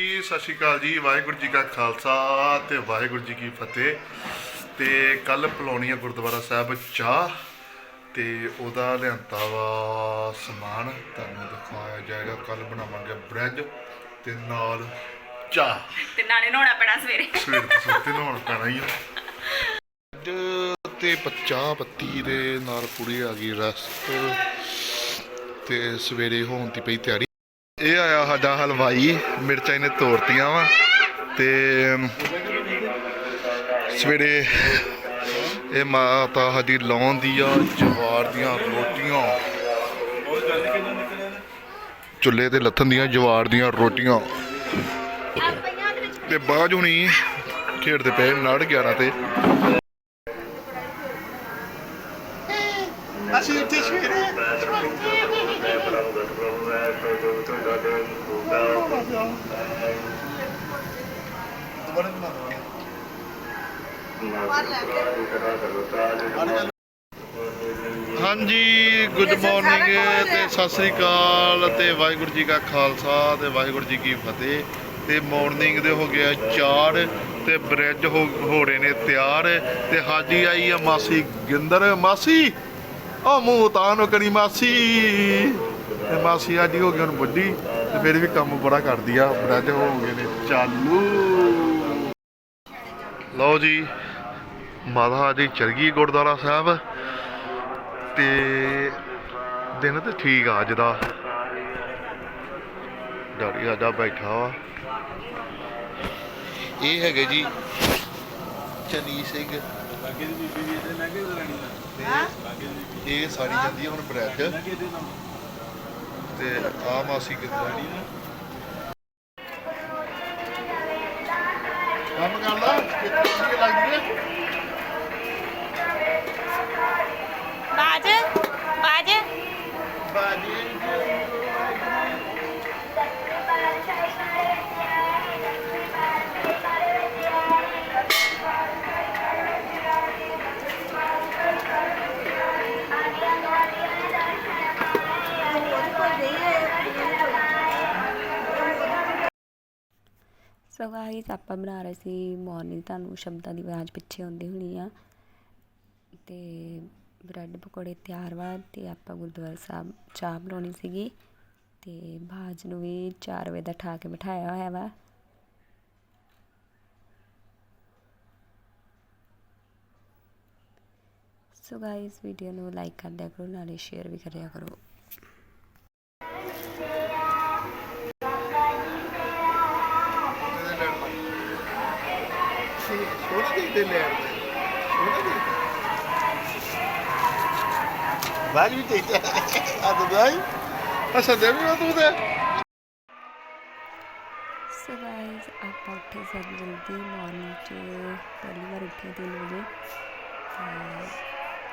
ਜੀ ਸਤਿ ਸ਼੍ਰੀ ਅਕਾਲ ਜੀ ਵਾਹਿਗੁਰੂ ਜੀ ਕਾ ਖਾਲਸਾ ਤੇ ਵਾਹਿਗੁਰੂ ਜੀ ਕੀ ਫਤਿਹ। ਤੇ ਕੱਲ ਪਲੌਣੀਆ ਗੁਰਦੁਆਰਾ ਸਾਹਿਬ ਚਾਹ ਤੇ ਉਹਦਾ ਲਿਆਂਤਾ ਵਾ ਸਮਾਨ ਤੁਹਾਨੂੰ ਦਿਖਾਇਆ ਜਾਏਗਾ ਕੱਲ ਬਣਾਵਾਂਗੇ ਬ੍ਰੈਡ ਤੇ ਨਾਲ ਚਾਹ। ਤੇ ਨਾਲੇ ਨਹਾਉਣਾ ਪੈਣਾ ਸਵੇਰੇ। ਸਵੇਰ ਤੋਂ ਸੁੱਤੇ ਨਹਾਉਣ ਪੈਣਾ ਹੀ ਆ। ਅੱਜ ਤੇ 50 ਪੱਤੀ ਦੇ ਨਾਲ ਪੂਰੀ ਆ ਗਈ ਰਸਤ ਤੇ ਸਵੇਰੇ ਹੋਣ ਦੀ ਪਈ ਤਿਆਰੀ। ਇਹ ਆਇਆ ਸਾਡਾ ਹਲਵਾਈ ਮਿਰਚਾਂ ਇਹਨੇ ਤੋੜਤੀਆਂ ਵਾ ਤੇ ਸਵੇਰੇ ਇਹ ਮਾਤਾ ਸਾਡੀ ਲਾਉਣ ਦੀ ਆ, ਜਵਾਰ ਦੀਆਂ ਰੋਟੀਆਂ। ਚੁੱਲ੍ਹੇ ਤੇ ਲੱਥਣ ਦੀਆਂ ਜਵਾਰ ਦੀਆਂ ਰੋਟੀਆਂ। ਤੇ ਬਾਅਦ ਹੁਣੀ ਖੇਡਦੇ ਪਏ ਨੜ 11 ਤੇ। ਅਸੀਂ ਉੱਥੇ ਸਵੇਰੇ ਹਾਂਜੀ ਗੁੱਡ ਮਾਰਨਿੰਗ ਤੇ ਸਤਿ ਸ੍ਰੀ ਅਕਾਲ ਤੇ ਵਾਹਿਗੁਰੂ ਜੀ ਕਾ ਖਾਲਸਾ ਤੇ ਵਾਹਿਗੁਰੂ ਜੀ ਕੀ ਫਤਿਹ। ਤੇ ਮਾਰਨਿੰਗ ਦੇ ਹੋ ਗਿਆ ਚਾਰ ਤੇ ਬ੍ਰਿਜ ਹੋ ਹੋ ਰਹੇ ਨੇ ਤਿਆਰ ਤੇ ਹਾਜੀ ਆਈ ਆ ਮਾਸੀ ਗਿੰਦਰ। ਮਾਸੀ, ਉਹ ਮੂੰਹ ਤਾਂ ਨੂੰ ਕਰੀ ਮਾਸੀ। ਤੇ ਮਾਸੀ ਅੱਜ ਹੋ ਗਈ ਹੁਣ ਵੱਡੀ ਤੇ ਫਿਰ ਵੀ ਕੰਮ ਬੜਾ ਕਰਦੀ ਆ ਬ੍ਰਿਜ ਹੋ ਗਏ ਨੇ। ਚਾਲੂ। ਲਓ ਜੀ ਮਾਤਾ ਜੀ ਚਲ ਗਈ ਗੁਰਦੁਆਰਾ ਸਾਹਿਬ ਤੇ ਦਿਨ ਤੇ ਠੀਕ ਆ ਅੱਜ ਦਾ। ਡੈਡੀ ਸਾਡਾ ਬੈਠਾ ਵਾ। ਇਹ ਹੈਗੇ ਜੀ ਚਨੀ ਸਿੰਘ। ਲਾਗੇ ਦੀ ਬੀਬੀ ਦੀ ਇਹਦੇ ਲਾਗੇ ਦੀ ਰਾਣੀ ਇਹ ਸਾੜੀ ਜਾਂਦੀ ਆ ਹੁਣ ਬ੍ਰੈਡ ਲਾਗੇ ਦੇ ਨਾਮ ਤੇ ਆ ਕੰਮ ਕਰ ਸੋ ਗਾਈਸ ਆਪਾਂ ਬਣਾ ਰਹੇ ਸੀ ਮਾਰਨਿੰਗ ਤੁਹਾਨੂੰ ਸ਼ਬਦਾਂ ਦੀ ਆਵਾਜ਼ ਪਿੱਛੇ ਆਉਂਦੀ ਹੋਣੀ ਆ। ਤੇ ਬ੍ਰੈਡ ਪਕੌੜੇ ਤਿਆਰ ਵਾ ਤੇ ਆਪਾਂ ਗੁਰਦੁਆਰਾ ਸਾਹਿਬ ਚਾਹ ਬਣਾਉਣੀ ਸੀਗੀ ਤੇ ਬਾਜ ਨੂੰ ਵੀ 4 ਵਜੇ ਦਾ ਠਾ ਕੇ ਬਿਠਾਇਆ ਹੋਇਆ ਵਾ। ਸੋ ਗਾਈਸ ਵੀਡੀਓ ਨੂੰ ਲਾਈਕ ਕਰ ਦਿਆ ਕਰੋ, ਨਾਲੇ ਸ਼ੇਅਰ ਵੀ ਕਰਿਆ ਕਰੋ। ਸੋਹਣਾ ਦੇਖਦੇ ਲੈਣ ਦੇ ਸੋਹਣਾ ਦੇਖਦੇ ਬਾਜ ਵੀ ਚਾਹੀਦਾ ਆ ਤਾਂ ਬਾਈ ਅਸਾਂ ਦੇ ਵੀ ਤੂੰ ਤੇ ਸੋ ਗਾਇਸ ਆਪਾਂ ਉੱਠੇ ਸਭ ਜਲਦੀ ਮਾਰਨਿੰਗ 'ਚ ਪਹਿਲੀ ਵਾਰ ਉੱਠੇ ਤਿੰਨ ਵਜੇ। ਤੇ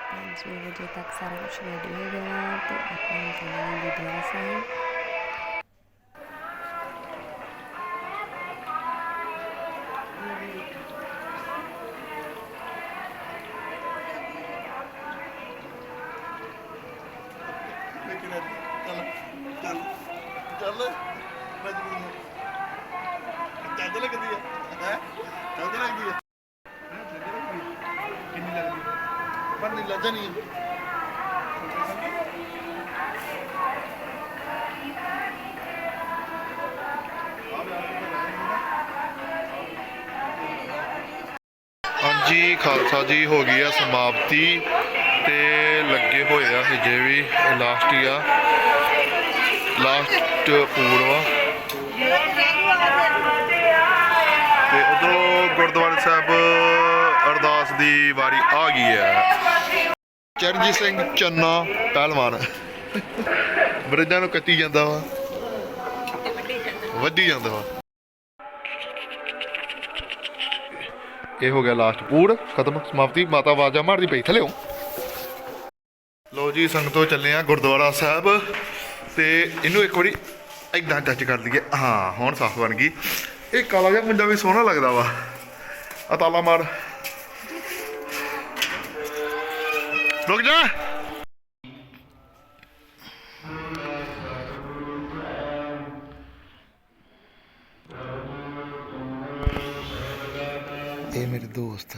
ਪੰਜ ਛੇ ਵਜੇ ਤੱਕ ਸਾਰਾ ਕੁਝ ਰੈਡੀ ਹੋ ਗਿਆ। ਤੇ ਆਪਾਂ ਚੱਲਾਂਗੇ ਗੁਰਦੁਆਰਾ ਸਾਹਿਬ। ਚੱਲ ਮਜਬੂਰ ਹੋ ਚੱਜ ਲੱਗਦੀ ਹੈ ਹੈ ਚੱਜ ਲੱਗਦੀ ਹੈ ਹੈਂ, ਚੱਜ ਲੱਗਦੀ ਹੈ। ਕਿੰਨੀ ਲੱਗਦੀ ਹੈ? ਪਰ ਨਹੀਂ ਲੱਜਾ ਨਹੀਂ ਹੈ। ਹਾਂਜੀ ਖਾਲਸਾ ਜੀ ਹੋ ਗਈ ਆ ਸਮਾਪਤੀ ਤੇ ਲੱਗੇ ਹੋਏ ਆ ਹਜੇ ਵੀ ਲਾਸਟ ਹੀ ਆ ਲਾਸਟ ਪੂਰਵਾ ਤੇ ਉਧਰੋਂ ਗੁਰਦੁਆਰਾ ਸਾਹਿਬ ਅਰਦਾਸ ਦੀ ਵਾਰੀ ਆ ਗਈ ਹੈ। ਚਰਨਜੀਤ ਸਿੰਘ ਚੰਨਾ ਪਹਿਲਵਾਨ। ਬਰਿੱਜਾਂ ਨੂੰ ਕੱਟੀ ਜਾਂਦਾ ਵਾ। ਵੱਢੀ ਜਾਂਦਾ ਵਾ। ਇਹ ਹੋ ਗਿਆ ਲਾਸਟ ਪੂਰ ਖਤਮ, ਸਮਾਪਤੀ। ਮਾਤਾ ਆਵਾਜ਼ਾਂ ਮਾਰਦੀ ਪਈ। ਥੱਲੇ ਲੋ ਜੀ, ਸੰਗਤੋਂ ਚੱਲੇ ਆ ਗੁਰਦੁਆਰਾ ਸਾਹਿਬ। ਤੇ ਇਹਨੂੰ ਇੱਕ ਵਾਰੀ ਇਦਾਂ ਟੱਚ ਕਰ ਲਈਏ। ਹਾਂ, ਹੁਣ ਸਾਫ਼ ਬਣ ਗਈ। ਇਹ ਕਾਲਾ ਜਿਹਾ ਮੁੰਡਾ ਵੀ ਸੋਹਣਾ ਲੱਗਦਾ ਵਾ। ਆ ਤਾਲਾ ਮਾਰ। ਰੁਕ ਜਾ। ਇਹ ਮੇਰੇ ਦੋਸਤ।